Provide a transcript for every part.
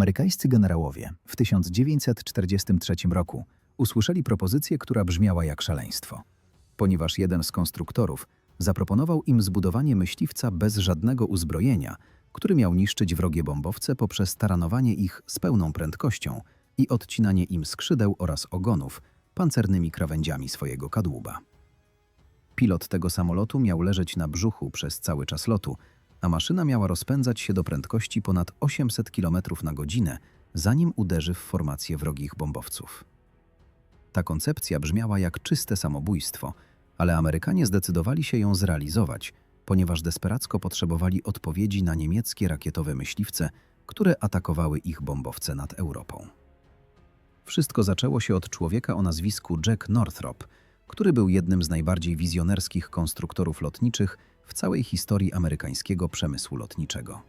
Amerykańscy generałowie w 1943 roku usłyszeli propozycję, która brzmiała jak szaleństwo. Ponieważ jeden z konstruktorów zaproponował im zbudowanie myśliwca bez żadnego uzbrojenia, który miał niszczyć wrogie bombowce poprzez taranowanie ich z pełną prędkością i odcinanie im skrzydeł oraz ogonów pancernymi krawędziami swojego kadłuba. Pilot tego samolotu miał leżeć na brzuchu przez cały czas lotu, a maszyna miała rozpędzać się do prędkości ponad 800 km na godzinę, zanim uderzy w formację wrogich bombowców. Ta koncepcja brzmiała jak czyste samobójstwo, ale Amerykanie zdecydowali się ją zrealizować, ponieważ desperacko potrzebowali odpowiedzi na niemieckie rakietowe myśliwce, które atakowały ich bombowce nad Europą. Wszystko zaczęło się od człowieka o nazwisku Jack Northrop, który był jednym z najbardziej wizjonerskich konstruktorów lotniczych w całej historii amerykańskiego przemysłu lotniczego.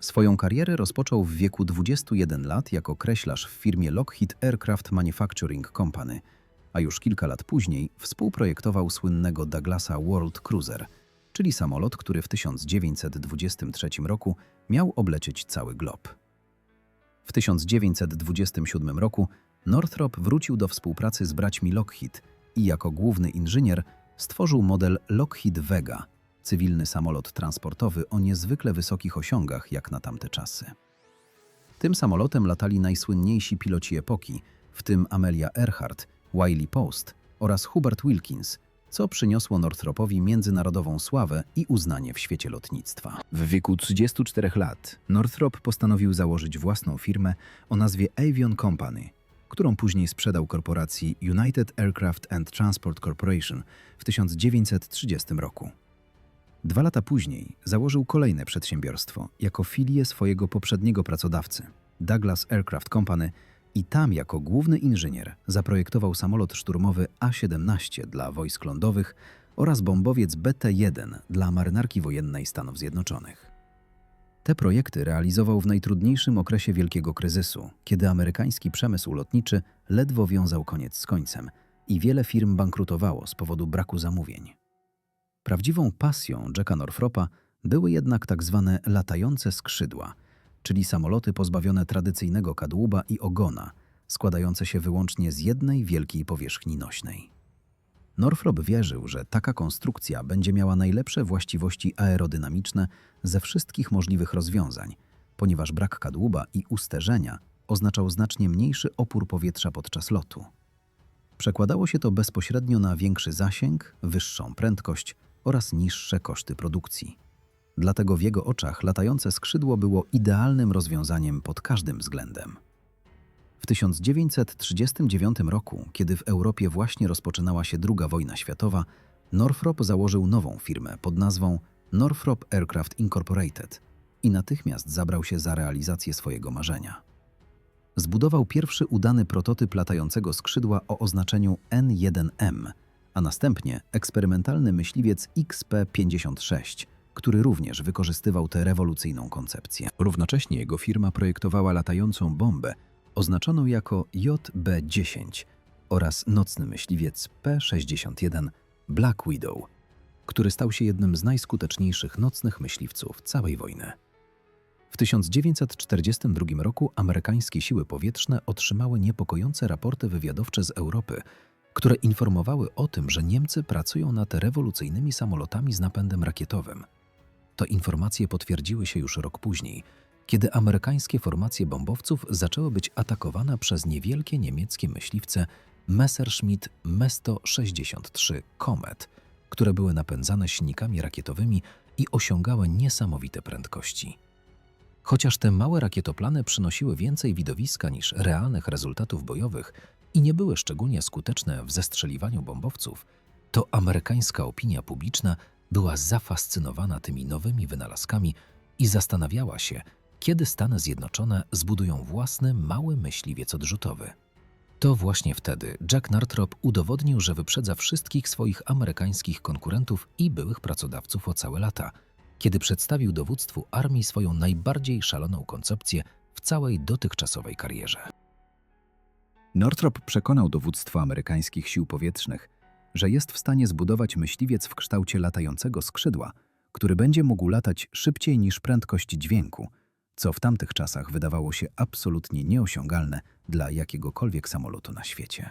Swoją karierę rozpoczął w wieku 21 lat jako kreślarz w firmie Lockheed Aircraft Manufacturing Company, a już kilka lat później współprojektował słynnego Douglasa World Cruiser, czyli samolot, który w 1923 roku miał oblecieć cały glob. W 1927 roku Northrop wrócił do współpracy z braćmi Lockheed i jako główny inżynier stworzył model Lockheed Vega, cywilny samolot transportowy o niezwykle wysokich osiągach jak na tamte czasy. Tym samolotem latali najsłynniejsi piloci epoki, w tym Amelia Earhart, Wiley Post oraz Hubert Wilkins, co przyniosło Northropowi międzynarodową sławę i uznanie w świecie lotnictwa. W wieku 34 lat Northrop postanowił założyć własną firmę o nazwie Avion Company, którą później sprzedał korporacji United Aircraft and Transport Corporation w 1930 roku. Dwa lata później założył kolejne przedsiębiorstwo jako filię swojego poprzedniego pracodawcy, Douglas Aircraft Company, i tam jako główny inżynier zaprojektował samolot szturmowy A-17 dla wojsk lądowych oraz bombowiec BT-1 dla marynarki wojennej Stanów Zjednoczonych. Te projekty realizował w najtrudniejszym okresie wielkiego kryzysu, kiedy amerykański przemysł lotniczy ledwo wiązał koniec z końcem i wiele firm bankrutowało z powodu braku zamówień. Prawdziwą pasją Jacka Northropa były jednak tak zwane latające skrzydła, czyli samoloty pozbawione tradycyjnego kadłuba i ogona, składające się wyłącznie z jednej wielkiej powierzchni nośnej. Northrop wierzył, że taka konstrukcja będzie miała najlepsze właściwości aerodynamiczne ze wszystkich możliwych rozwiązań, ponieważ brak kadłuba i usterzenia oznaczał znacznie mniejszy opór powietrza podczas lotu. Przekładało się to bezpośrednio na większy zasięg, wyższą prędkość oraz niższe koszty produkcji. Dlatego w jego oczach latające skrzydło było idealnym rozwiązaniem pod każdym względem. W 1939 roku, kiedy w Europie właśnie rozpoczynała się II wojna światowa, Northrop założył nową firmę pod nazwą Northrop Aircraft Incorporated i natychmiast zabrał się za realizację swojego marzenia. Zbudował pierwszy udany prototyp latającego skrzydła o oznaczeniu N1M, a następnie eksperymentalny myśliwiec XP-56, który również wykorzystywał tę rewolucyjną koncepcję. Równocześnie jego firma projektowała latającą bombę oznaczoną jako JB-10 oraz nocny myśliwiec P-61 Black Widow, który stał się jednym z najskuteczniejszych nocnych myśliwców całej wojny. W 1942 roku amerykańskie siły powietrzne otrzymały niepokojące raporty wywiadowcze z Europy, które informowały o tym, że Niemcy pracują nad rewolucyjnymi samolotami z napędem rakietowym. To informacje potwierdziły się już rok później, kiedy amerykańskie formacje bombowców zaczęły być atakowane przez niewielkie niemieckie myśliwce Messerschmitt Me-163 Comet, które były napędzane silnikami rakietowymi i osiągały niesamowite prędkości. Chociaż te małe rakietoplany przynosiły więcej widowiska niż realnych rezultatów bojowych i nie były szczególnie skuteczne w zestrzeliwaniu bombowców, to amerykańska opinia publiczna była zafascynowana tymi nowymi wynalazkami i zastanawiała się, kiedy Stany Zjednoczone zbudują własny mały myśliwiec odrzutowy. To właśnie wtedy Jack Northrop udowodnił, że wyprzedza wszystkich swoich amerykańskich konkurentów i byłych pracodawców o całe lata, kiedy przedstawił dowództwu armii swoją najbardziej szaloną koncepcję w całej dotychczasowej karierze. Northrop przekonał dowództwo amerykańskich sił powietrznych, że jest w stanie zbudować myśliwiec w kształcie latającego skrzydła, który będzie mógł latać szybciej niż prędkość dźwięku, co w tamtych czasach wydawało się absolutnie nieosiągalne dla jakiegokolwiek samolotu na świecie.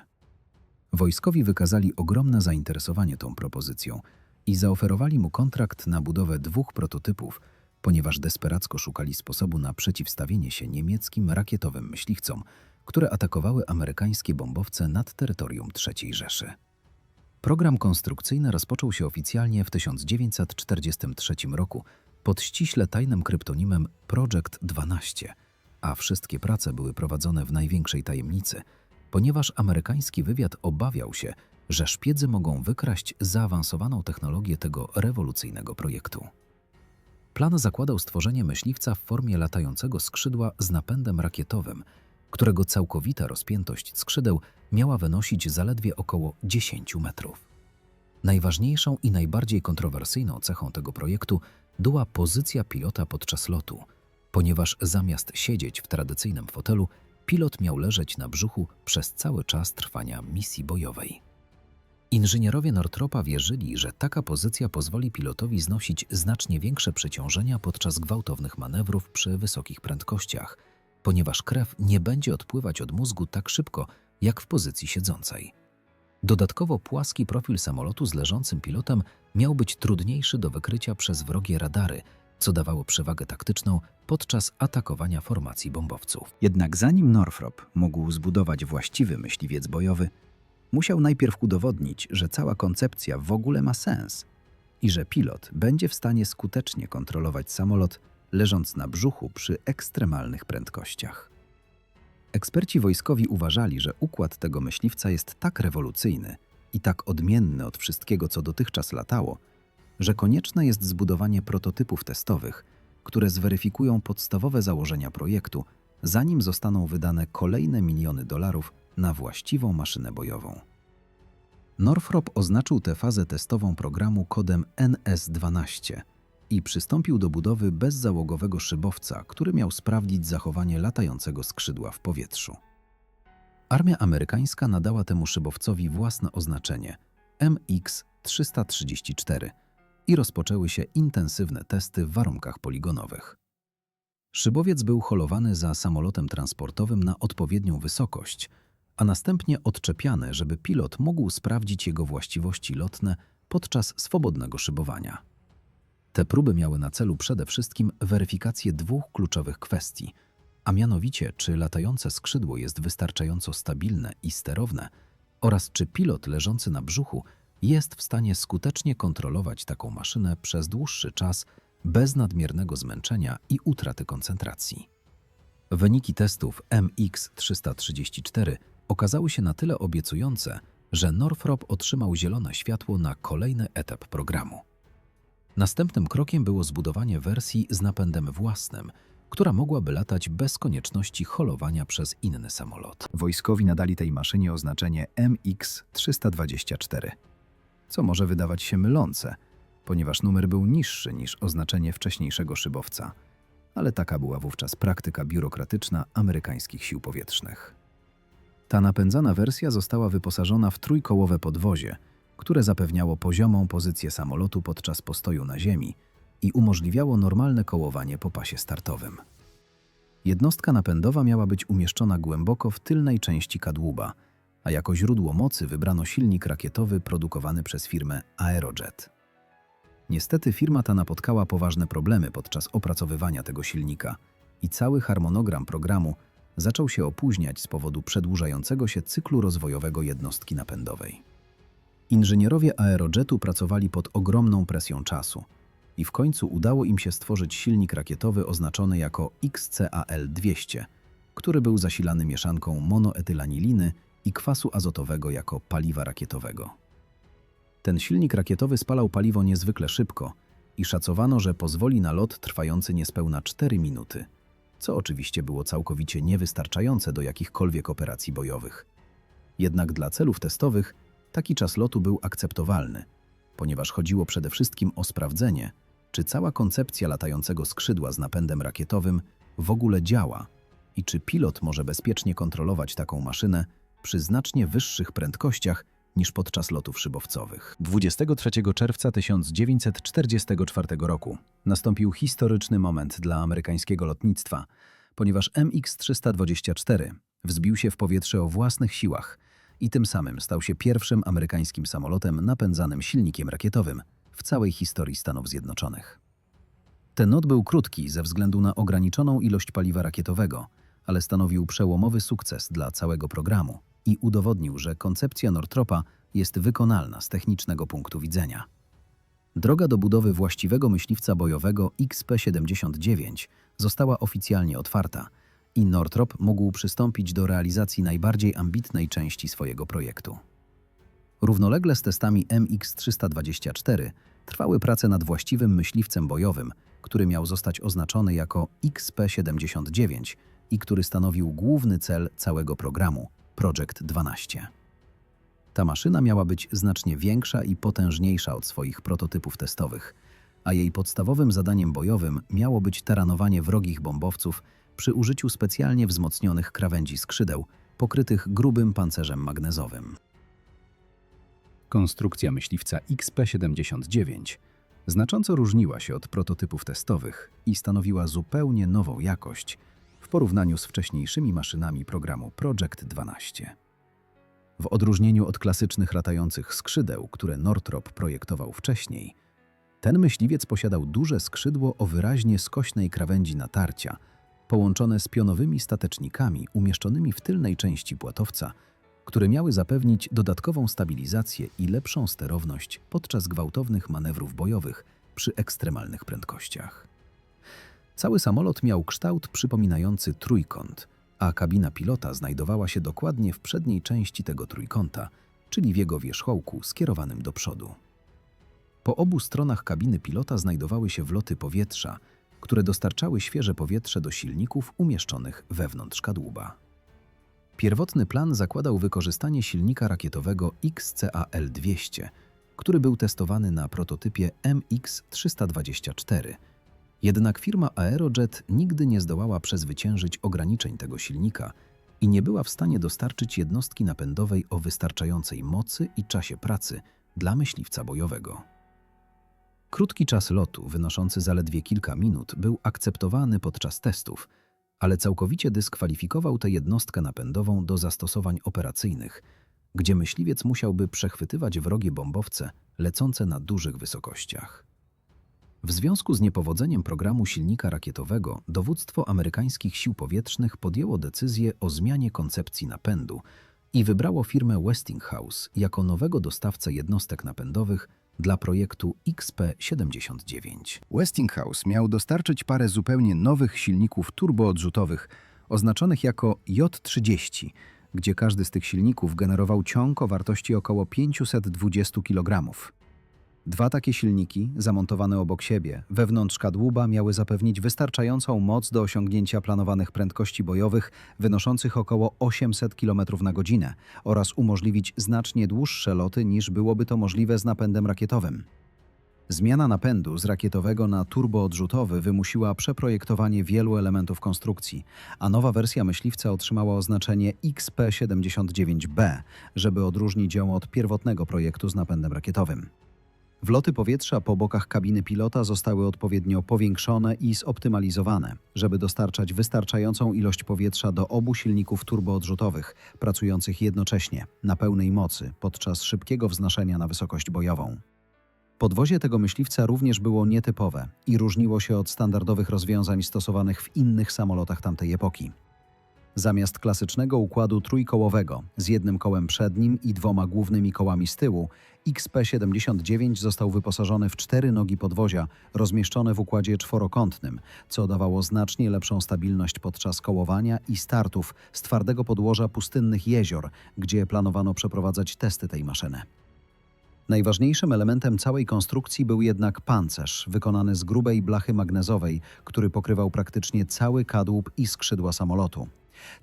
Wojskowi wykazali ogromne zainteresowanie tą propozycją i zaoferowali mu kontrakt na budowę dwóch prototypów, ponieważ desperacko szukali sposobu na przeciwstawienie się niemieckim rakietowym myśliwcom, które atakowały amerykańskie bombowce nad terytorium III Rzeszy. Program konstrukcyjny rozpoczął się oficjalnie w 1943 roku pod ściśle tajnym kryptonimem Project 12, a wszystkie prace były prowadzone w największej tajemnicy, ponieważ amerykański wywiad obawiał się, że szpiedzy mogą wykraść zaawansowaną technologię tego rewolucyjnego projektu. Plan zakładał stworzenie myśliwca w formie latającego skrzydła z napędem rakietowym, którego całkowita rozpiętość skrzydeł miała wynosić zaledwie około 10 metrów. Najważniejszą i najbardziej kontrowersyjną cechą tego projektu była pozycja pilota podczas lotu, ponieważ zamiast siedzieć w tradycyjnym fotelu, pilot miał leżeć na brzuchu przez cały czas trwania misji bojowej. Inżynierowie Nortropa wierzyli, że taka pozycja pozwoli pilotowi znosić znacznie większe przeciążenia podczas gwałtownych manewrów przy wysokich prędkościach, ponieważ krew nie będzie odpływać od mózgu tak szybko, jak w pozycji siedzącej. Dodatkowo płaski profil samolotu z leżącym pilotem miał być trudniejszy do wykrycia przez wrogie radary, co dawało przewagę taktyczną podczas atakowania formacji bombowców. Jednak zanim Northrop mógł zbudować właściwy myśliwiec bojowy, musiał najpierw udowodnić, że cała koncepcja w ogóle ma sens i że pilot będzie w stanie skutecznie kontrolować samolot, leżąc na brzuchu przy ekstremalnych prędkościach. Eksperci wojskowi uważali, że układ tego myśliwca jest tak rewolucyjny i tak odmienny od wszystkiego, co dotychczas latało, że konieczne jest zbudowanie prototypów testowych, które zweryfikują podstawowe założenia projektu, zanim zostaną wydane kolejne miliony dolarów na właściwą maszynę bojową. Northrop oznaczył tę fazę testową programu kodem NS-12 i przystąpił do budowy bezzałogowego szybowca, który miał sprawdzić zachowanie latającego skrzydła w powietrzu. Armia amerykańska nadała temu szybowcowi własne oznaczenie MX-334 i rozpoczęły się intensywne testy w warunkach poligonowych. Szybowiec był holowany za samolotem transportowym na odpowiednią wysokość, a następnie odczepiany, żeby pilot mógł sprawdzić jego właściwości lotne podczas swobodnego szybowania. Te próby miały na celu przede wszystkim weryfikację dwóch kluczowych kwestii, a mianowicie czy latające skrzydło jest wystarczająco stabilne i sterowne oraz czy pilot leżący na brzuchu jest w stanie skutecznie kontrolować taką maszynę przez dłuższy czas bez nadmiernego zmęczenia i utraty koncentracji. Wyniki testów MX-334 okazały się na tyle obiecujące, że Northrop otrzymał zielone światło na kolejny etap programu. Następnym krokiem było zbudowanie wersji z napędem własnym, która mogłaby latać bez konieczności holowania przez inny samolot. Wojskowi nadali tej maszynie oznaczenie MX-324, co może wydawać się mylące, ponieważ numer był niższy niż oznaczenie wcześniejszego szybowca, ale taka była wówczas praktyka biurokratyczna amerykańskich sił powietrznych. Ta napędzana wersja została wyposażona w trójkołowe podwozie – które zapewniało poziomą pozycję samolotu podczas postoju na ziemi i umożliwiało normalne kołowanie po pasie startowym. Jednostka napędowa miała być umieszczona głęboko w tylnej części kadłuba, a jako źródło mocy wybrano silnik rakietowy produkowany przez firmę Aerojet. Niestety firma ta napotkała poważne problemy podczas opracowywania tego silnika i cały harmonogram programu zaczął się opóźniać z powodu przedłużającego się cyklu rozwojowego jednostki napędowej. Inżynierowie aerojetu pracowali pod ogromną presją czasu i w końcu udało im się stworzyć silnik rakietowy oznaczony jako XCAL-200, który był zasilany mieszanką monoetylaniliny i kwasu azotowego jako paliwa rakietowego. Ten silnik rakietowy spalał paliwo niezwykle szybko i szacowano, że pozwoli na lot trwający niespełna 4 minuty, co oczywiście było całkowicie niewystarczające do jakichkolwiek operacji bojowych. Jednak dla celów testowych Taki czas lotu był akceptowalny, ponieważ chodziło przede wszystkim o sprawdzenie, czy cała koncepcja latającego skrzydła z napędem rakietowym w ogóle działa i czy pilot może bezpiecznie kontrolować taką maszynę przy znacznie wyższych prędkościach niż podczas lotów szybowcowych. 23 czerwca 1944 roku nastąpił historyczny moment dla amerykańskiego lotnictwa, ponieważ MX-324 wzbił się w powietrze o własnych siłach i tym samym stał się pierwszym amerykańskim samolotem napędzanym silnikiem rakietowym w całej historii Stanów Zjednoczonych. Ten lot był krótki ze względu na ograniczoną ilość paliwa rakietowego, ale stanowił przełomowy sukces dla całego programu i udowodnił, że koncepcja Northropa jest wykonalna z technicznego punktu widzenia. Droga do budowy właściwego myśliwca bojowego XP-79 została oficjalnie otwarta i Northrop mógł przystąpić do realizacji najbardziej ambitnej części swojego projektu. Równolegle z testami MX-324 trwały prace nad właściwym myśliwcem bojowym, który miał zostać oznaczony jako XP-79 i który stanowił główny cel całego programu Project 12. Ta maszyna miała być znacznie większa i potężniejsza od swoich prototypów testowych, a jej podstawowym zadaniem bojowym miało być taranowanie wrogich bombowców przy użyciu specjalnie wzmocnionych krawędzi skrzydeł pokrytych grubym pancerzem magnezowym. Konstrukcja myśliwca XP-79 znacząco różniła się od prototypów testowych i stanowiła zupełnie nową jakość w porównaniu z wcześniejszymi maszynami programu Project 12. W odróżnieniu od klasycznych latających skrzydeł, które Northrop projektował wcześniej, ten myśliwiec posiadał duże skrzydło o wyraźnie skośnej krawędzi natarcia, połączone z pionowymi statecznikami umieszczonymi w tylnej części płatowca, które miały zapewnić dodatkową stabilizację i lepszą sterowność podczas gwałtownych manewrów bojowych przy ekstremalnych prędkościach. Cały samolot miał kształt przypominający trójkąt, a kabina pilota znajdowała się dokładnie w przedniej części tego trójkąta, czyli w jego wierzchołku skierowanym do przodu. Po obu stronach kabiny pilota znajdowały się wloty powietrza, które dostarczały świeże powietrze do silników umieszczonych wewnątrz kadłuba. Pierwotny plan zakładał wykorzystanie silnika rakietowego XCAL-200, który był testowany na prototypie MX-324. Jednak firma Aerojet nigdy nie zdołała przezwyciężyć ograniczeń tego silnika i nie była w stanie dostarczyć jednostki napędowej o wystarczającej mocy i czasie pracy dla myśliwca bojowego. Krótki czas lotu, wynoszący zaledwie kilka minut, był akceptowany podczas testów, ale całkowicie dyskwalifikował tę jednostkę napędową do zastosowań operacyjnych, gdzie myśliwiec musiałby przechwytywać wrogie bombowce lecące na dużych wysokościach. W związku z niepowodzeniem programu silnika rakietowego, dowództwo amerykańskich sił powietrznych podjęło decyzję o zmianie koncepcji napędu i wybrało firmę Westinghouse jako nowego dostawcę jednostek napędowych dla projektu XP-79. Westinghouse miał dostarczyć parę zupełnie nowych silników turboodrzutowych, oznaczonych jako J-30, gdzie każdy z tych silników generował ciąg o wartości około 520 kg. Dwa takie silniki, zamontowane obok siebie, wewnątrz kadłuba, miały zapewnić wystarczającą moc do osiągnięcia planowanych prędkości bojowych wynoszących około 800 km na godzinę oraz umożliwić znacznie dłuższe loty niż byłoby to możliwe z napędem rakietowym. Zmiana napędu z rakietowego na turboodrzutowy wymusiła przeprojektowanie wielu elementów konstrukcji, a nowa wersja myśliwca otrzymała oznaczenie XP-79B, żeby odróżnić ją od pierwotnego projektu z napędem rakietowym. Wloty powietrza po bokach kabiny pilota zostały odpowiednio powiększone i zoptymalizowane, żeby dostarczać wystarczającą ilość powietrza do obu silników turboodrzutowych, pracujących jednocześnie, na pełnej mocy, podczas szybkiego wznoszenia na wysokość bojową. Podwozie tego myśliwca również było nietypowe i różniło się od standardowych rozwiązań stosowanych w innych samolotach tamtej epoki. Zamiast klasycznego układu trójkołowego z jednym kołem przednim i dwoma głównymi kołami z tyłu, XP-79 został wyposażony w cztery nogi podwozia rozmieszczone w układzie czworokątnym, co dawało znacznie lepszą stabilność podczas kołowania i startów z twardego podłoża pustynnych jezior, gdzie planowano przeprowadzać testy tej maszyny. Najważniejszym elementem całej konstrukcji był jednak pancerz, wykonany z grubej blachy magnezowej, który pokrywał praktycznie cały kadłub i skrzydła samolotu.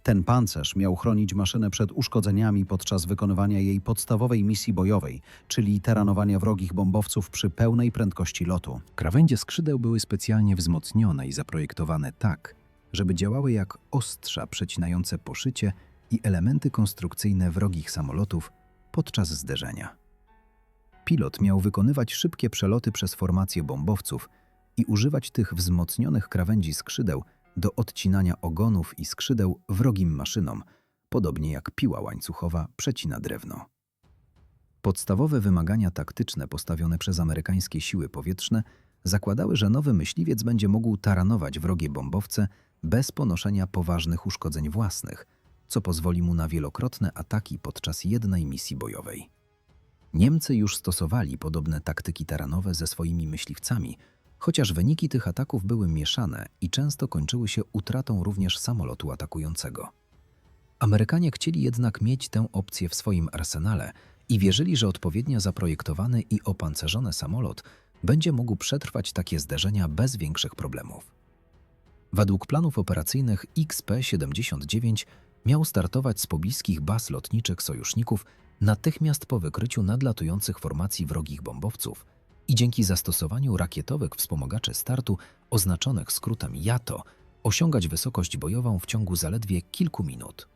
Ten pancerz miał chronić maszynę przed uszkodzeniami podczas wykonywania jej podstawowej misji bojowej, czyli teranowania wrogich bombowców przy pełnej prędkości lotu. Krawędzie skrzydeł były specjalnie wzmocnione i zaprojektowane tak, żeby działały jak ostrza przecinające poszycie i elementy konstrukcyjne wrogich samolotów podczas zderzenia. Pilot miał wykonywać szybkie przeloty przez formację bombowców i używać tych wzmocnionych krawędzi skrzydeł do odcinania ogonów i skrzydeł wrogim maszynom, podobnie jak piła łańcuchowa przecina drewno. Podstawowe wymagania taktyczne postawione przez amerykańskie siły powietrzne zakładały, że nowy myśliwiec będzie mógł taranować wrogie bombowce bez ponoszenia poważnych uszkodzeń własnych, co pozwoli mu na wielokrotne ataki podczas jednej misji bojowej. Niemcy już stosowali podobne taktyki taranowe ze swoimi myśliwcami, chociaż wyniki tych ataków były mieszane i często kończyły się utratą również samolotu atakującego. Amerykanie chcieli jednak mieć tę opcję w swoim arsenale i wierzyli, że odpowiednio zaprojektowany i opancerzony samolot będzie mógł przetrwać takie zderzenia bez większych problemów. Według planów operacyjnych XP-79 miał startować z pobliskich baz lotniczych sojuszników natychmiast po wykryciu nadlatujących formacji wrogich bombowców i dzięki zastosowaniu rakietowych wspomagaczy startu oznaczonych skrótem JATO osiągać wysokość bojową w ciągu zaledwie kilku minut.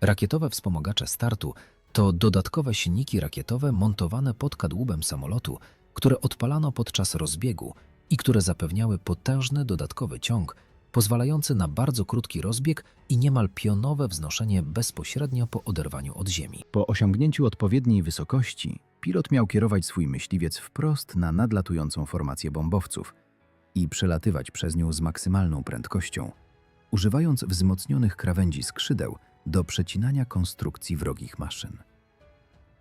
Rakietowe wspomagacze startu to dodatkowe silniki rakietowe montowane pod kadłubem samolotu, które odpalano podczas rozbiegu i które zapewniały potężny dodatkowy ciąg, pozwalający na bardzo krótki rozbieg i niemal pionowe wznoszenie bezpośrednio po oderwaniu od ziemi. Po osiągnięciu odpowiedniej wysokości, pilot miał kierować swój myśliwiec wprost na nadlatującą formację bombowców i przelatywać przez nią z maksymalną prędkością, używając wzmocnionych krawędzi skrzydeł do przecinania konstrukcji wrogich maszyn.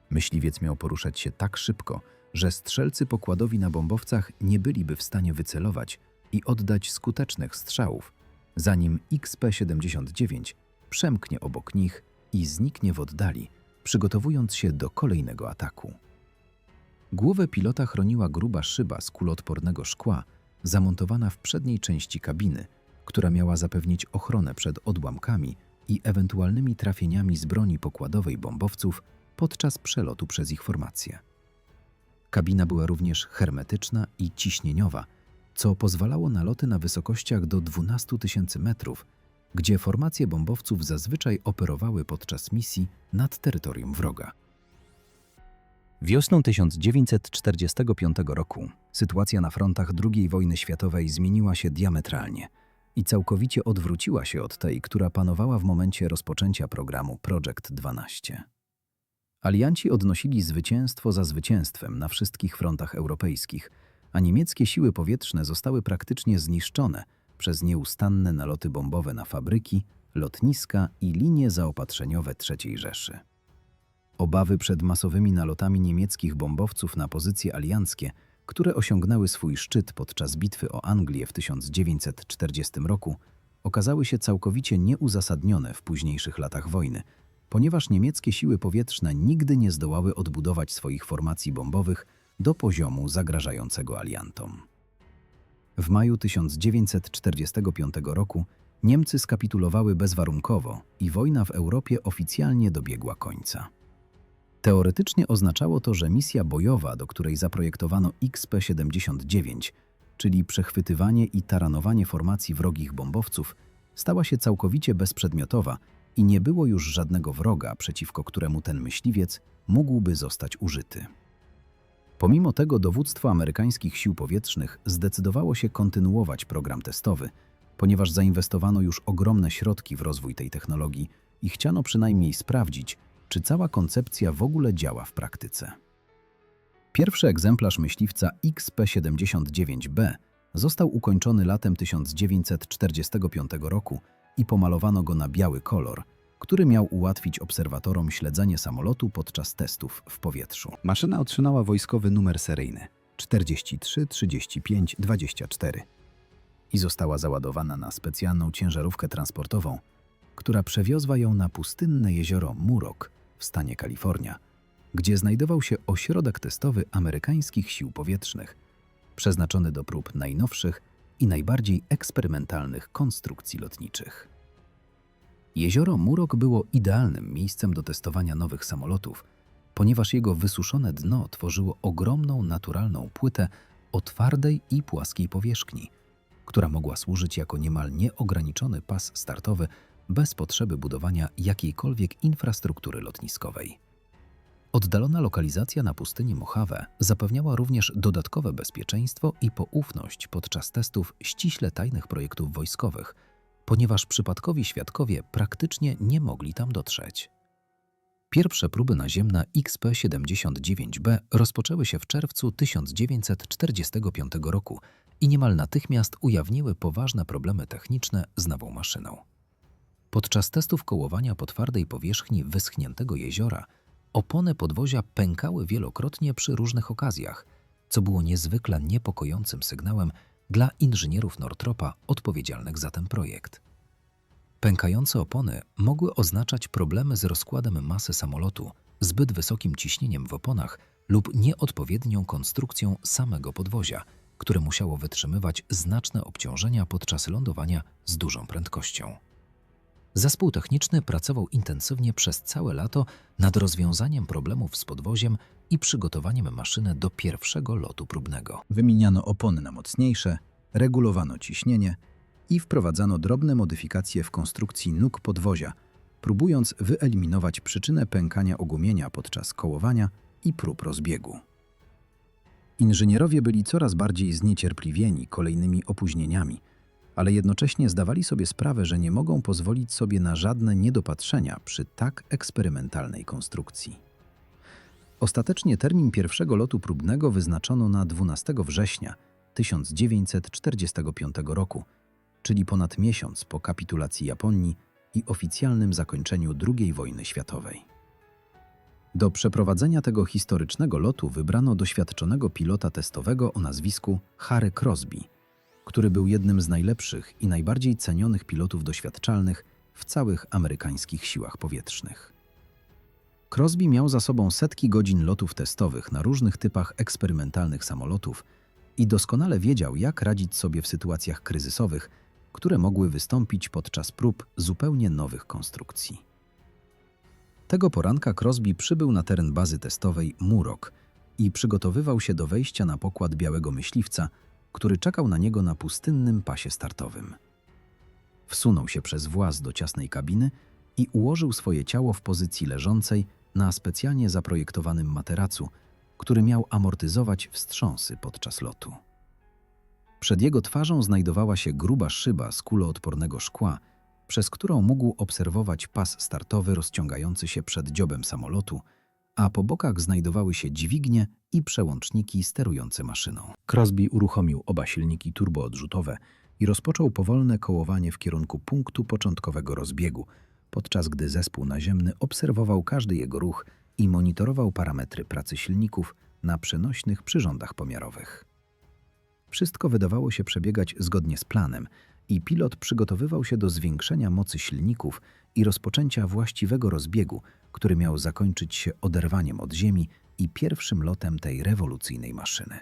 Myśliwiec miał poruszać się tak szybko, że strzelcy pokładowi na bombowcach nie byliby w stanie wycelować i oddać skutecznych strzałów, zanim XP-79 przemknie obok nich i zniknie w oddali, przygotowując się do kolejnego ataku. Głowę pilota chroniła gruba szyba z kuloodpornego szkła, zamontowana w przedniej części kabiny, która miała zapewnić ochronę przed odłamkami i ewentualnymi trafieniami z broni pokładowej bombowców podczas przelotu przez ich formację. Kabina była również hermetyczna i ciśnieniowa, co pozwalało na loty na wysokościach do 12 tysięcy metrów, gdzie formacje bombowców zazwyczaj operowały podczas misji nad terytorium wroga. Wiosną 1945 roku sytuacja na frontach II wojny światowej zmieniła się diametralnie i całkowicie odwróciła się od tej, która panowała w momencie rozpoczęcia programu Project 12. Alianci odnosili zwycięstwo za zwycięstwem na wszystkich frontach europejskich, a niemieckie siły powietrzne zostały praktycznie zniszczone przez nieustanne naloty bombowe na fabryki, lotniska i linie zaopatrzeniowe III Rzeszy. Obawy przed masowymi nalotami niemieckich bombowców na pozycje alianckie, które osiągnęły swój szczyt podczas bitwy o Anglię w 1940 roku, okazały się całkowicie nieuzasadnione w późniejszych latach wojny – ponieważ niemieckie siły powietrzne nigdy nie zdołały odbudować swoich formacji bombowych do poziomu zagrażającego aliantom. W maju 1945 roku Niemcy skapitulowały bezwarunkowo i wojna w Europie oficjalnie dobiegła końca. Teoretycznie oznaczało to, że misja bojowa, do której zaprojektowano XP-79, czyli przechwytywanie i taranowanie formacji wrogich bombowców, stała się całkowicie bezprzedmiotowa i nie było już żadnego wroga, przeciwko któremu ten myśliwiec mógłby zostać użyty. Pomimo tego dowództwo amerykańskich sił powietrznych zdecydowało się kontynuować program testowy, ponieważ zainwestowano już ogromne środki w rozwój tej technologii i chciano przynajmniej sprawdzić, czy cała koncepcja w ogóle działa w praktyce. Pierwszy egzemplarz myśliwca XP-79B został ukończony latem 1945 roku i pomalowano go na biały kolor, który miał ułatwić obserwatorom śledzenie samolotu podczas testów w powietrzu. Maszyna otrzymała wojskowy numer seryjny 43 35 24 i została załadowana na specjalną ciężarówkę transportową, która przewiozła ją na pustynne jezioro Murok w stanie Kalifornia, gdzie znajdował się ośrodek testowy amerykańskich sił powietrznych, przeznaczony do prób najnowszych i najbardziej eksperymentalnych konstrukcji lotniczych. Jezioro Murok było idealnym miejscem do testowania nowych samolotów, ponieważ jego wysuszone dno tworzyło ogromną naturalną płytę o twardej i płaskiej powierzchni, która mogła służyć jako niemal nieograniczony pas startowy bez potrzeby budowania jakiejkolwiek infrastruktury lotniskowej. Oddalona lokalizacja na pustyni Mojave zapewniała również dodatkowe bezpieczeństwo i poufność podczas testów ściśle tajnych projektów wojskowych, ponieważ przypadkowi świadkowie praktycznie nie mogli tam dotrzeć. Pierwsze próby naziemne XP-79B rozpoczęły się w czerwcu 1945 roku i niemal natychmiast ujawniły poważne problemy techniczne z nową maszyną. Podczas testów kołowania po twardej powierzchni wyschniętego jeziora opony podwozia pękały wielokrotnie przy różnych okazjach, co było niezwykle niepokojącym sygnałem dla inżynierów Nortropa odpowiedzialnych za ten projekt. Pękające opony mogły oznaczać problemy z rozkładem masy samolotu, zbyt wysokim ciśnieniem w oponach lub nieodpowiednią konstrukcją samego podwozia, które musiało wytrzymywać znaczne obciążenia podczas lądowania z dużą prędkością. Zespół techniczny pracował intensywnie przez całe lato nad rozwiązaniem problemów z podwoziem i przygotowaniem maszyny do pierwszego lotu próbnego. Wymieniano opony na mocniejsze, regulowano ciśnienie i wprowadzano drobne modyfikacje w konstrukcji nóg podwozia, próbując wyeliminować przyczynę pękania ogumienia podczas kołowania i prób rozbiegu. Inżynierowie byli coraz bardziej zniecierpliwieni kolejnymi opóźnieniami, ale jednocześnie zdawali sobie sprawę, że nie mogą pozwolić sobie na żadne niedopatrzenia przy tak eksperymentalnej konstrukcji. Ostatecznie termin pierwszego lotu próbnego wyznaczono na 12 września 1945 roku, czyli ponad miesiąc po kapitulacji Japonii i oficjalnym zakończeniu II wojny światowej. Do przeprowadzenia tego historycznego lotu wybrano doświadczonego pilota testowego o nazwisku Harry Crosby, który był jednym z najlepszych i najbardziej cenionych pilotów doświadczalnych w całych amerykańskich siłach powietrznych. Crosby miał za sobą setki godzin lotów testowych na różnych typach eksperymentalnych samolotów i doskonale wiedział, jak radzić sobie w sytuacjach kryzysowych, które mogły wystąpić podczas prób zupełnie nowych konstrukcji. Tego poranka Crosby przybył na teren bazy testowej Murok i przygotowywał się do wejścia na pokład białego myśliwca, który czekał na niego na pustynnym pasie startowym. Wsunął się przez właz do ciasnej kabiny i ułożył swoje ciało w pozycji leżącej na specjalnie zaprojektowanym materacu, który miał amortyzować wstrząsy podczas lotu. Przed jego twarzą znajdowała się gruba szyba z kuloodpornego szkła, przez którą mógł obserwować pas startowy rozciągający się przed dziobem samolotu, a po bokach znajdowały się dźwignie i przełączniki sterujące maszyną. Crosby uruchomił oba silniki turboodrzutowe i rozpoczął powolne kołowanie w kierunku punktu początkowego rozbiegu, podczas gdy zespół naziemny obserwował każdy jego ruch i monitorował parametry pracy silników na przenośnych przyrządach pomiarowych. Wszystko wydawało się przebiegać zgodnie z planem i pilot przygotowywał się do zwiększenia mocy silników i rozpoczęcia właściwego rozbiegu, który miał zakończyć się oderwaniem od ziemi i pierwszym lotem tej rewolucyjnej maszyny.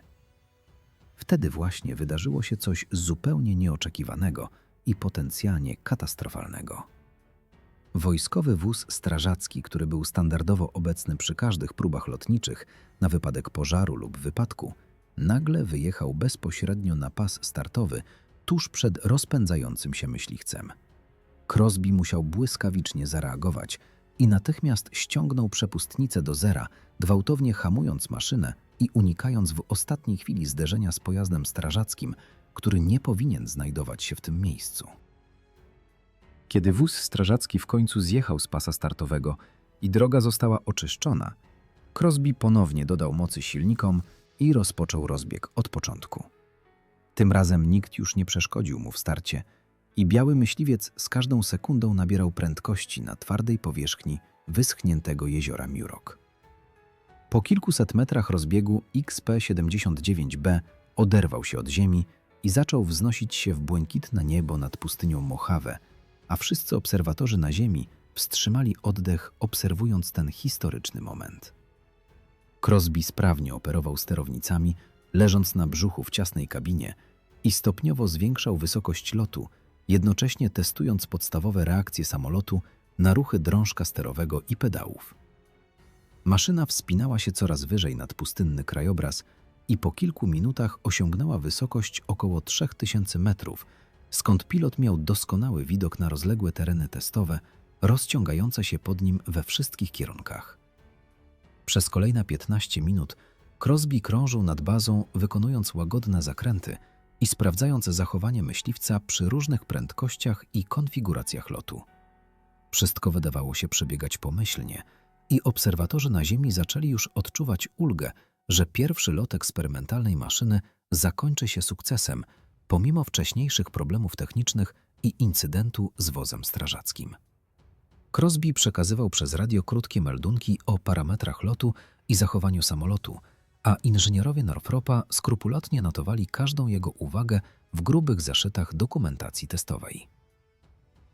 Wtedy właśnie wydarzyło się coś zupełnie nieoczekiwanego i potencjalnie katastrofalnego. Wojskowy wóz strażacki, który był standardowo obecny przy każdych próbach lotniczych na wypadek pożaru lub wypadku, nagle wyjechał bezpośrednio na pas startowy tuż przed rozpędzającym się myśliwcem. Crosby musiał błyskawicznie zareagować i natychmiast ściągnął przepustnicę do zera, gwałtownie hamując maszynę i unikając w ostatniej chwili zderzenia z pojazdem strażackim, który nie powinien znajdować się w tym miejscu. Kiedy wóz strażacki w końcu zjechał z pasa startowego i droga została oczyszczona, Crosby ponownie dodał mocy silnikom i rozpoczął rozbieg od początku. Tym razem nikt już nie przeszkodził mu w starcie i biały myśliwiec z każdą sekundą nabierał prędkości na twardej powierzchni wyschniętego jeziora Murok. Po kilkuset metrach rozbiegu XP-79B oderwał się od ziemi i zaczął wznosić się w błękitne niebo nad pustynią Mojave, a wszyscy obserwatorzy na ziemi wstrzymali oddech, obserwując ten historyczny moment. Crosby sprawnie operował sterownicami, leżąc na brzuchu w ciasnej kabinie i stopniowo zwiększał wysokość lotu, jednocześnie testując podstawowe reakcje samolotu na ruchy drążka sterowego i pedałów. Maszyna wspinała się coraz wyżej nad pustynny krajobraz i po kilku minutach osiągnęła wysokość około 3000 metrów, skąd pilot miał doskonały widok na rozległe tereny testowe, rozciągające się pod nim we wszystkich kierunkach. Przez kolejne 15 minut Crosby krążył nad bazą, wykonując łagodne zakręty i sprawdzając zachowanie myśliwca przy różnych prędkościach i konfiguracjach lotu. Wszystko wydawało się przebiegać pomyślnie i obserwatorzy na Ziemi zaczęli już odczuwać ulgę, że pierwszy lot eksperymentalnej maszyny zakończy się sukcesem, pomimo wcześniejszych problemów technicznych i incydentu z wozem strażackim. Crosby przekazywał przez radio krótkie meldunki o parametrach lotu i zachowaniu samolotu, a inżynierowie Northropa skrupulatnie notowali każdą jego uwagę w grubych zeszytach dokumentacji testowej.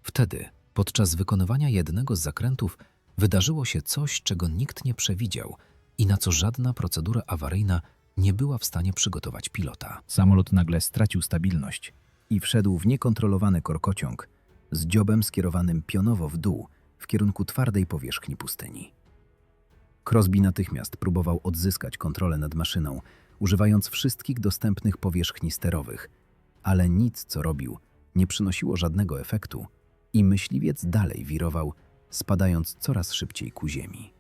Wtedy, podczas wykonywania jednego z zakrętów, wydarzyło się coś, czego nikt nie przewidział i na co żadna procedura awaryjna nie była w stanie przygotować pilota. Samolot nagle stracił stabilność i wszedł w niekontrolowany korkociąg z dziobem skierowanym pionowo w dół w kierunku twardej powierzchni pustyni. Crosby natychmiast próbował odzyskać kontrolę nad maszyną, używając wszystkich dostępnych powierzchni sterowych, ale nic, co robił, nie przynosiło żadnego efektu i myśliwiec dalej wirował, spadając coraz szybciej ku ziemi.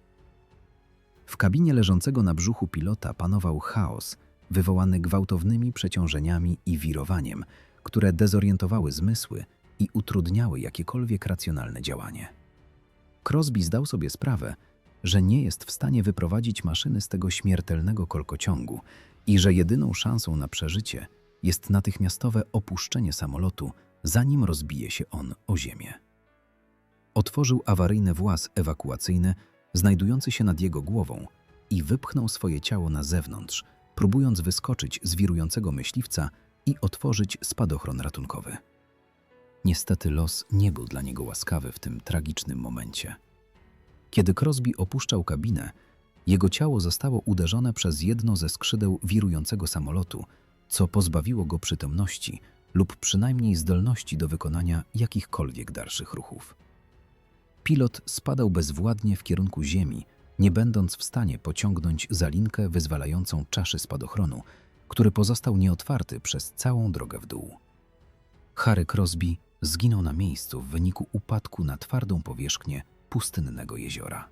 W kabinie leżącego na brzuchu pilota panował chaos, wywołany gwałtownymi przeciążeniami i wirowaniem, które dezorientowały zmysły i utrudniały jakiekolwiek racjonalne działanie. Crosby zdał sobie sprawę, że nie jest w stanie wyprowadzić maszyny z tego śmiertelnego kolkociągu i że jedyną szansą na przeżycie jest natychmiastowe opuszczenie samolotu, zanim rozbije się on o ziemię. Otworzył awaryjny właz ewakuacyjny znajdujący się nad jego głową i wypchnął swoje ciało na zewnątrz, próbując wyskoczyć z wirującego myśliwca i otworzyć spadochron ratunkowy. Niestety los nie był dla niego łaskawy w tym tragicznym momencie. Kiedy Crosby opuszczał kabinę, jego ciało zostało uderzone przez jedno ze skrzydeł wirującego samolotu, co pozbawiło go przytomności lub przynajmniej zdolności do wykonania jakichkolwiek dalszych ruchów. Pilot spadał bezwładnie w kierunku ziemi, nie będąc w stanie pociągnąć za linkę wyzwalającą czaszy spadochronu, który pozostał nieotwarty przez całą drogę w dół. Harry Crosby zginął na miejscu w wyniku upadku na twardą powierzchnię pustynnego jeziora.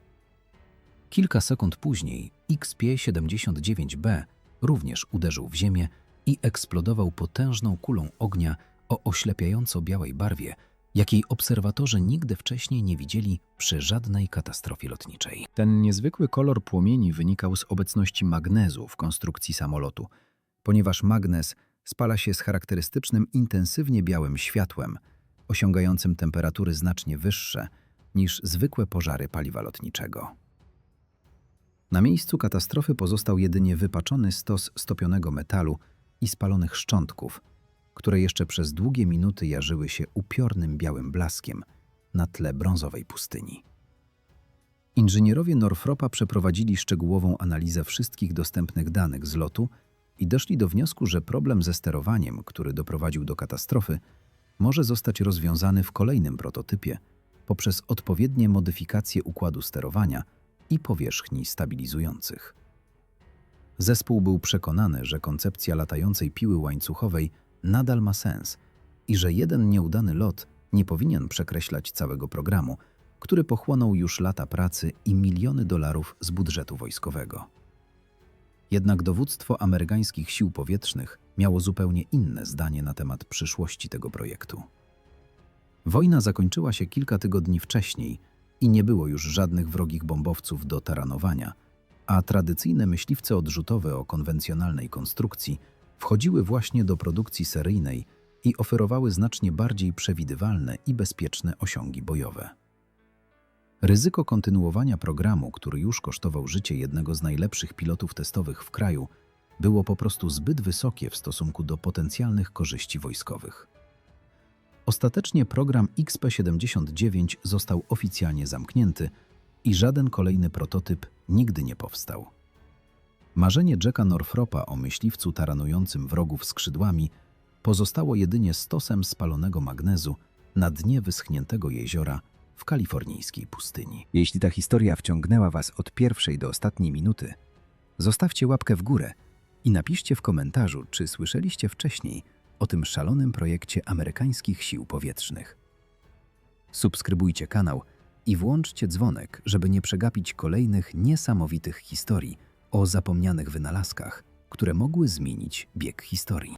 Kilka sekund później XP-79B również uderzył w ziemię i eksplodował potężną kulą ognia o oślepiająco białej barwie, jakiej obserwatorzy nigdy wcześniej nie widzieli przy żadnej katastrofie lotniczej. Ten niezwykły kolor płomieni wynikał z obecności magnezu w konstrukcji samolotu, ponieważ magnez spala się z charakterystycznym intensywnie białym światłem, osiągającym temperatury znacznie wyższe niż zwykłe pożary paliwa lotniczego. Na miejscu katastrofy pozostał jedynie wypaczony stos stopionego metalu i spalonych szczątków, które jeszcze przez długie minuty jarzyły się upiornym białym blaskiem na tle brązowej pustyni. Inżynierowie Northropa przeprowadzili szczegółową analizę wszystkich dostępnych danych z lotu i doszli do wniosku, że problem ze sterowaniem, który doprowadził do katastrofy, może zostać rozwiązany w kolejnym prototypie poprzez odpowiednie modyfikacje układu sterowania i powierzchni stabilizujących. Zespół był przekonany, że koncepcja latającej piły łańcuchowej nadal ma sens i że jeden nieudany lot nie powinien przekreślać całego programu, który pochłonął już lata pracy i miliony dolarów z budżetu wojskowego. Jednak dowództwo amerykańskich sił powietrznych miało zupełnie inne zdanie na temat przyszłości tego projektu. Wojna zakończyła się kilka tygodni wcześniej i nie było już żadnych wrogich bombowców do taranowania, a tradycyjne myśliwce odrzutowe o konwencjonalnej konstrukcji wchodziły właśnie do produkcji seryjnej i oferowały znacznie bardziej przewidywalne i bezpieczne osiągi bojowe. Ryzyko kontynuowania programu, który już kosztował życie jednego z najlepszych pilotów testowych w kraju, było po prostu zbyt wysokie w stosunku do potencjalnych korzyści wojskowych. Ostatecznie program XP-79 został oficjalnie zamknięty i żaden kolejny prototyp nigdy nie powstał. Marzenie Jacka Northropa o myśliwcu taranującym wrogów skrzydłami pozostało jedynie stosem spalonego magnezu na dnie wyschniętego jeziora w kalifornijskiej pustyni. Jeśli ta historia wciągnęła Was od pierwszej do ostatniej minuty, zostawcie łapkę w górę i napiszcie w komentarzu, czy słyszeliście wcześniej o tym szalonym projekcie amerykańskich sił powietrznych. Subskrybujcie kanał, i włączcie dzwonek, żeby nie przegapić kolejnych niesamowitych historii o zapomnianych wynalazkach, które mogły zmienić bieg historii.